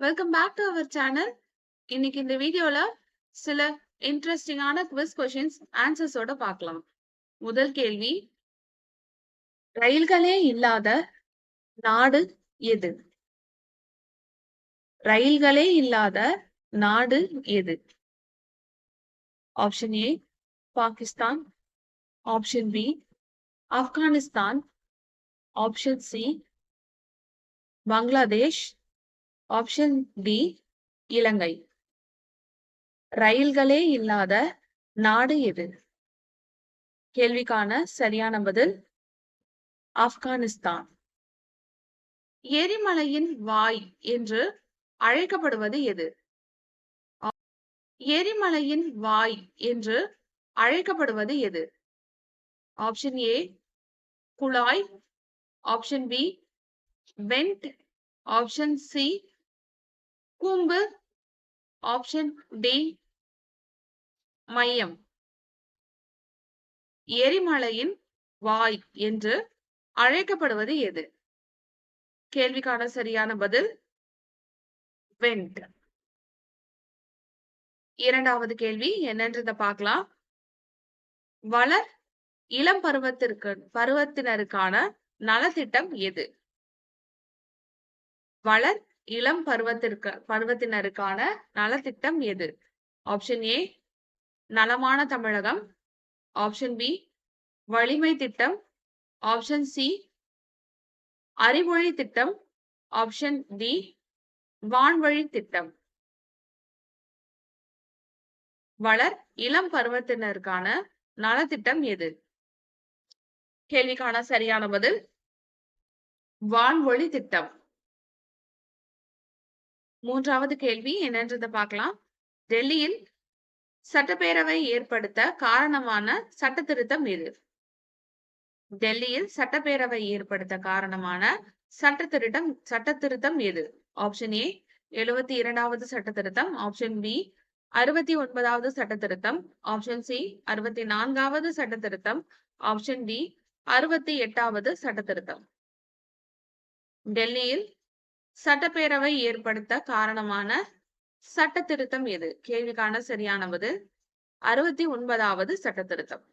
Welcome back to our channel இன்னைக்கு இந்த வீடியோல சில இன்ட்ரெஸ்டிங்கான குவிஸ் கொஷின்ஸ் ஆன்சர்ஸோட பார்க்கலாம். முதல் கேள்வி ரயில்களே இல்லாத நாடு எது? ரயில்களே இல்லாத நாடு எது? Option A Pakistan. Option B Afghanistan. Option C Bangladesh. Option D Ilangai. ரயில்களே இல்லாத நாடு எது? கேள்விக்கான சரியான பதில் ஆப்கானிஸ்தான். எரிமலையின் வாய் என்று அழைக்கப்படுவது எது? எரிமலையின் வாய் என்று அழைக்கப்படுவது எது? ஆப்ஷன் ஏ குழாய். Option B vent option C கூம்பு ஆப்ஷன் டி மையம். எரிமலையின் வாய் என்று அழைக்கப்படுவது எது? கேள்விக்கான சரியான பதில் வெண்ட். இரண்டாவது கேள்வி என்னன்றத பார்க்கலாம். வளர் இளம் பருவத்திற்கு பருவத்தினருக்கான நலத்திட்டம் எது? வளர் இளம் பருவத்திற்கு பருவத்தினருக்கான நலத்திட்டம் எது? ஆப்ஷன் ஏ நலமான தமிழகம். ஆப்ஷன் பி வலிமை திட்டம். ஆப்ஷன் சி அறிவொழி திட்டம். ஆப்ஷன் டி வான்வழி திட்டம். வளர் இளம் பருவத்தினருக்கான நலத்திட்டம் எது? கேள்விக்கான சரியான பதில் வான்வழி திட்டம். மூன்றாவது கேள்வி என்னன்றதை பார்க்கலாம். டெல்லியில் சட்டப்பேரவை ஏற்படுத்த காரணமான சட்ட திருத்தம் எது? டெல்லியில் சட்டப்பேரவை ஏற்படுத்த காரணமான சட்ட திருத்தம் சட்ட திருத்தம் எது? ஆப்ஷன் ஏ எழுபத்தி இரண்டாவது சட்ட திருத்தம் ஆப்ஷன் பி அறுபத்தி ஒன்பதாவது சட்ட திருத்தம் ஆப்ஷன் சி அறுபத்தி நான்காவது சட்ட திருத்தம் ஆப்ஷன் டி அறுபத்தி எட்டாவது சட்ட திருத்தம் டெல்லியில் சட்டப்பேரவை ஏற்படுத்த காரணமான சட்ட திருத்தம் எது? கேள்விக்கான சரியான பதில் அறுபத்தி ஒன்பதாவது சட்ட திருத்தம்